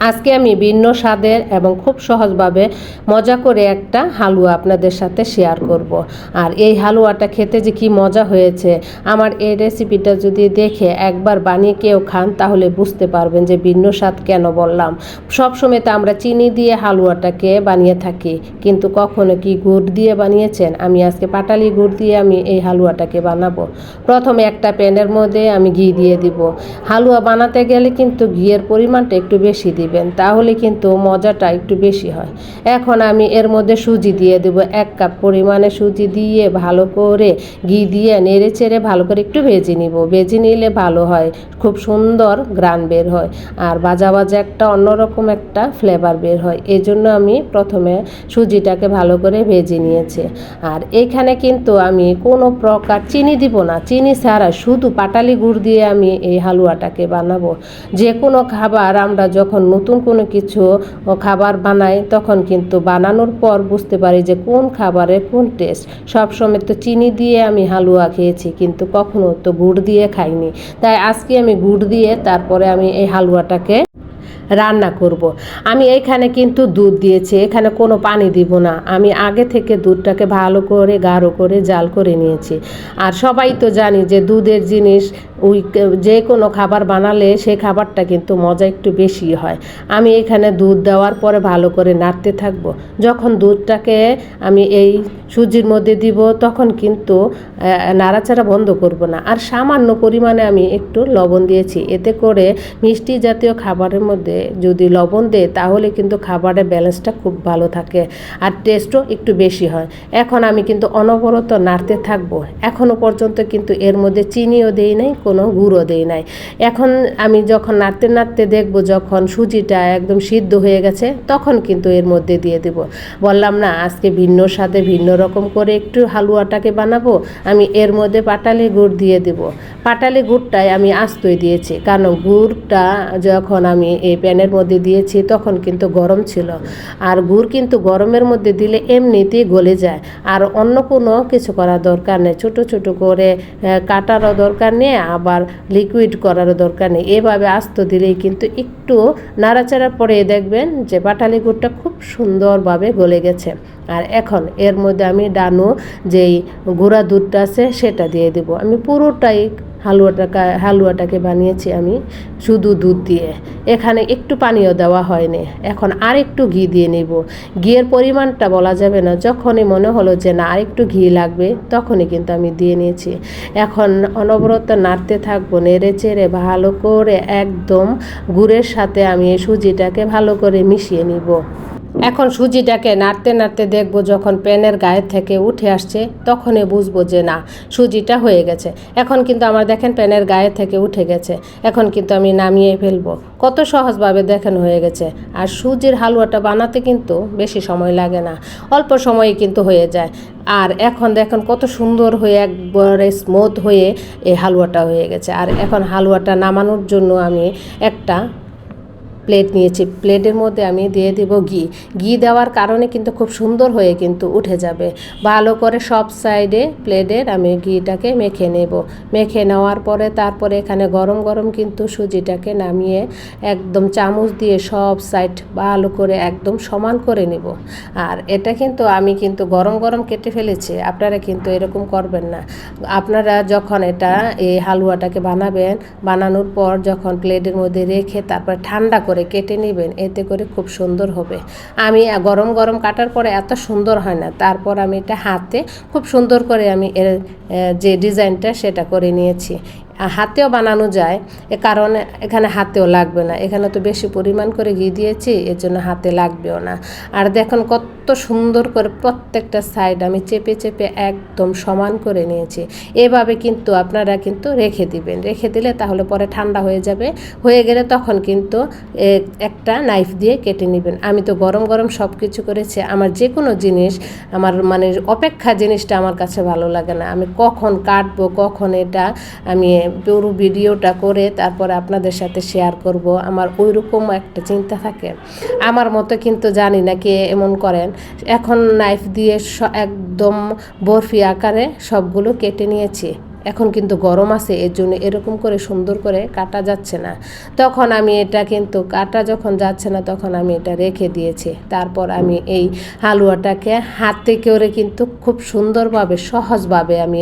আজকে আমি ভিন্ন স্বাদের এবং খুব সহজভাবে মজা করে একটা হালুয়া আপনাদের সাথে শেয়ার করব। আর এই হালুয়াটা খেতে যে কি মজা হয়েছে, আমার এই রেসিপিটা যদি দেখে একবার বানিয়ে কেউ খান, তাহলে বুঝতে পারবেন যে ভিন্ন স্বাদ কেন বললাম। সবসময় তো আমরা চিনি দিয়ে হালুয়াটাকে বানিয়ে থাকি, কিন্তু কখনো কি গুড় দিয়ে বানিয়েছেন? আমি আজকে পাটালি গুড় দিয়ে আমি এই হালুয়াটাকে বানাবো। প্রথমে একটা প্যানের মধ্যে আমি ঘি দিয়ে দিব। হালুয়া বানাতে গেলে কিন্তু ঘিয়ের পরিমাণটা একটু বেশি দিবেন, তাহলে কিন্তু মজাটা একটু বেশি হয়। এখন আমি এর মধ্যে সুজি দিয়ে দেব, এক কাপ পরিমাণে সুজি দিয়ে ভালো করে ঘি দিয়ে নেড়ে চেড়ে ভালো করে একটু ভেজে নিব। ভেজে নিলে ভালো হয়, খুব সুন্দর গ্রান বের হয় আর বাজা বাজা একটা অন্যরকম একটা ফ্লেভার বের হয়। এই জন্য আমি প্রথমে সুজিটাকে ভালো করে ভেজে নিয়েছি। আর এখানে কিন্তু আমি কোনো প্রকার চিনি দিব না। চিনি ছাড়া শুধু পাটালি গুড় দিয়ে আমি এই হালুয়াটাকে বানাবো। যে কোনো খাবার আমরা যখন নতুন কোনো কিছু খাবার বানাই, তখন কিন্তু বানানোর পর বুঝতে পারি যে কোন খাবারের কোন টেস্ট সবসময় তো চিনি দিয়ে আমি হালুয়া খেয়েছি, কিন্তু কখনো তো গুড় দিয়ে খাইনি। তাই আজকে আমি গুড় দিয়ে তারপরে আমি এই হালুয়াটাকে রান্না করব। আমি এইখানে কিন্তু দুধ দিয়েছি, এখানে কোনো পানি দিব না। আমি আগে থেকে দুধটাকে ভালো করে, গাঢ় করে জাল করে নিয়েছি। আর সবাই তো জানি যে দুধের জিনিস ওই যে কোনো খাবার বানালে সেই খাবারটা কিন্তু মজা একটু বেশি হয়। আমি এখানে দুধ দেওয়ার পরে ভালো করে নাড়তে থাকব। যখন দুধটাকে আমি এই সুজির মধ্যে দিব, তখন কিন্তু নাড়াচাড়া বন্ধ করব না। আর সামান্য পরিমাণে আমি একটু লবণ দিয়েছি। এতে করে মিষ্টি জাতীয় খাবারের মধ্যে যদি লবণ দেয় তাহলে কিন্তু খাবারের ব্যালেন্সটা খুব ভালো থাকে আর টেস্টও একটু বেশি হয়। এখন আমি কিন্তু অনবরত নাড়তে থাকব। এখনও পর্যন্ত কিন্তু এর মধ্যে চিনিও দেই নাই কোনো গুঁড়ো দেই নাই। এখন আমি যখন নাড়তে নাড়তে দেখব যখন সুজিটা একদম সিদ্ধ হয়ে গেছে, তখন কিন্তু এর মধ্যে দিয়ে দেব। বললাম, না, আজকে ভিন্ন সাথে ভিন্ন রকম করে একটু হালুয়াটাকে বানাবো, আমি এর মধ্যে পাটালি গুড় দিয়ে দেব। পাটালি গুড়টাই আমি আস্তই দিয়েছি। কারণ গুড়টা যখন আমি এই প্যানের মধ্যে দিয়েছি, তখন কিন্তু গরম ছিল। আর গুড় কিন্তু গরমের মধ্যে দিলে এমনিতেই গলে যায়। আর অন্য কোনো কিছু করার দরকার নেই। ছোটো ছোটো করে কাটারও দরকার নেই, আবার লিকুইড করারও দরকার নেই। এভাবে আস্ত দিলেই কিন্তু একটু নাড়াচাড়া পরে দেখবেন যে পাটালি গুড়টা খুব সুন্দরভাবে গলে গেছে। আর এখন এর মধ্যে আমি ডানো যেই গুঁড়া দুধটা আছে সেটা দিয়ে দেবো। আমি পুরোটাই হালুয়াটাকে হালুয়াটাকে বানিয়েছি আমি শুধু দুধ দিয়ে। এখানে একটু পানীয় দেওয়া হয়নি। এখন আর একটু ঘি দিয়ে নেব। ঘিয়ের পরিমাণটা বলা যাবে না। যখনই মনে হলো যে না আর একটু ঘি লাগবে, তখনই কিন্তু আমি দিয়ে নিয়েছি। এখন অনবরত নাড়তে থাকব, নেড়ে চেড়ে ভালো করে একদম গুড়ের সাথে আমি এই সুজিটাকে ভালো করে মিশিয়ে নিব। এখন সুজিটাকে নাড়তে নাড়তে দেখব যখন প্যানের গায়ের থেকে উঠে আসছে, তখনই বুঝব যে না, সুজিটা হয়ে গেছে। এখন কিন্তু আমার দেখেন প্যানের গায়ে থেকে উঠে গেছে। এখন কিন্তু আমি নামিয়ে ফেলব। কত সহজভাবে দেখেন হয়ে গেছে। আর সুজির হালুয়াটা বানাতে কিন্তু বেশি সময় লাগে না। অল্প সময়ে কিন্তু হয়ে যায়। আর এখন দেখেন কত সুন্দর হয়ে একবারে স্মুথ হয়ে এই হালুয়াটা হয়ে গেছে। আর এখন হালুয়াটা নামানোর জন্য আমি একটা প্লেট নিয়েছি। প্লেটের মধ্যে আমি দিয়ে দিব ঘি। ঘি দেওয়ার কারণে কিন্তু খুব সুন্দর হয়ে কিন্তু উঠে যাবে। ভালো করে সব সাইডে প্লেটের আমি ঘিটাকে মেখে নেব। মেখে নেওয়ার পরে তারপরে এখানে গরম গরম কিন্তু সুজিটাকে নামিয়ে একদম চামচ দিয়ে সব সাইড ভালো করে একদম সমান করে নেব। আর এটা কিন্তু আমি কিন্তু গরম গরম কেটে ফেলেছি। আপনারা কিন্তু এরকম করবেন না। আপনারা যখন এটা এই হালুয়াটাকে বানাবেন, বানানোর পর যখন প্লেটের মধ্যে রেখে তারপর ঠান্ডা করে করে কেটে নেবেন, এতে করে খুব সুন্দর হবে। আমি গরম গরম কাটার পরে এত সুন্দর হয় না, তারপর আমি এটা হাতে খুব সুন্দর করে আমি এর যে ডিজাইনটা সেটা করে নিয়েছি। হাতেও বানানো যায়, এ কারণে এখানে হাতেও লাগবে না। এখানে তো বেশি পরিমাণ করে ঘি দিয়েছি, এর জন্য হাতে লাগবেও না। আর দেখুন কত সুন্দর করে প্রত্যেকটা সাইড আমি চেপে চেপে একদম সমান করে নিয়েছি। এভাবে কিন্তু আপনারা কিন্তু রেখে দিবেন। রেখে দিলে তাহলে পরে ঠান্ডা হয়ে যাবে। হয়ে গেলে তখন কিন্তু একটা নাইফ দিয়ে কেটে নেবেন। আমি তো গরম গরম সব কিছু করেছি। আমার যে কোনো জিনিস, আমার মানে অপেক্ষা জিনিসটা আমার কাছে ভালো লাগে না। আমি কখন কাটবো, কখন এটা আমি পুরো ভিডিওটা করে তারপরে আপনাদের সাথে শেয়ার করব। আমার ওই রকম একটা চিন্তা থাকে। আমার মতো কিন্তু জানি না কে এমন করেন। এখন নাইফ দিয়ে একদম বরফি আকারে সবগুলো কেটে নিয়েছি। এখন কিন্তু গরম আছে, এর জন্য এরকম করে সুন্দর করে কাটা যাচ্ছে না। তখন আমি এটা কিন্তু কাটা যখন যাচ্ছে না, তখন আমি এটা রেখে দিয়েছি। তারপর আমি এই হালুয়াটাকে হাতে করে কিন্তু খুব সুন্দরভাবে, সহজভাবে আমি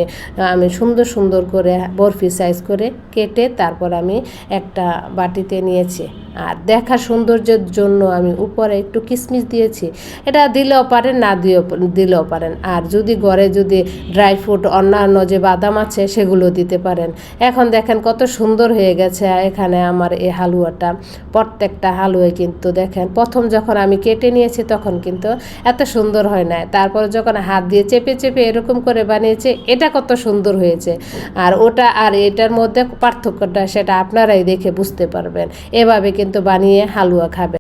আমি সুন্দর সুন্দর করে বরফি সাইজ করে কেটে তারপর আমি একটা বাটিতে নিয়েছি। আর দেখা সৌন্দর্যের জন্য আমি উপরে একটু কিশমিশ দিয়েছি। এটা দিলেও পারেন, না দিয়েও দিলেও পারেন। আর যদি ঘরে যদি ড্রাই ফ্রুট অন্যান্য যে বাদাম আছে, সেগুলো দিতে পারেন। এখন দেখেন কত সুন্দর হয়ে গেছে। এখানে আমার এই হালুয়াটা, প্রত্যেকটা হালুয়ায় কিন্তু দেখেন। প্রথম যখন আমি কেটে নিয়েছি, তখন কিন্তু এত সুন্দর হয় না তারপরে যখন হাত দিয়ে চেপে চেপে এরকম করে বানিয়েছে, এটা কত সুন্দর হয়েছে। আর ওটা আর এটার মধ্যে পার্থক্যটা, সেটা আপনারাই দেখে বুঝতে পারবেন। এভাবে কিন্তু বানিয়ে হালুয়া খাবেন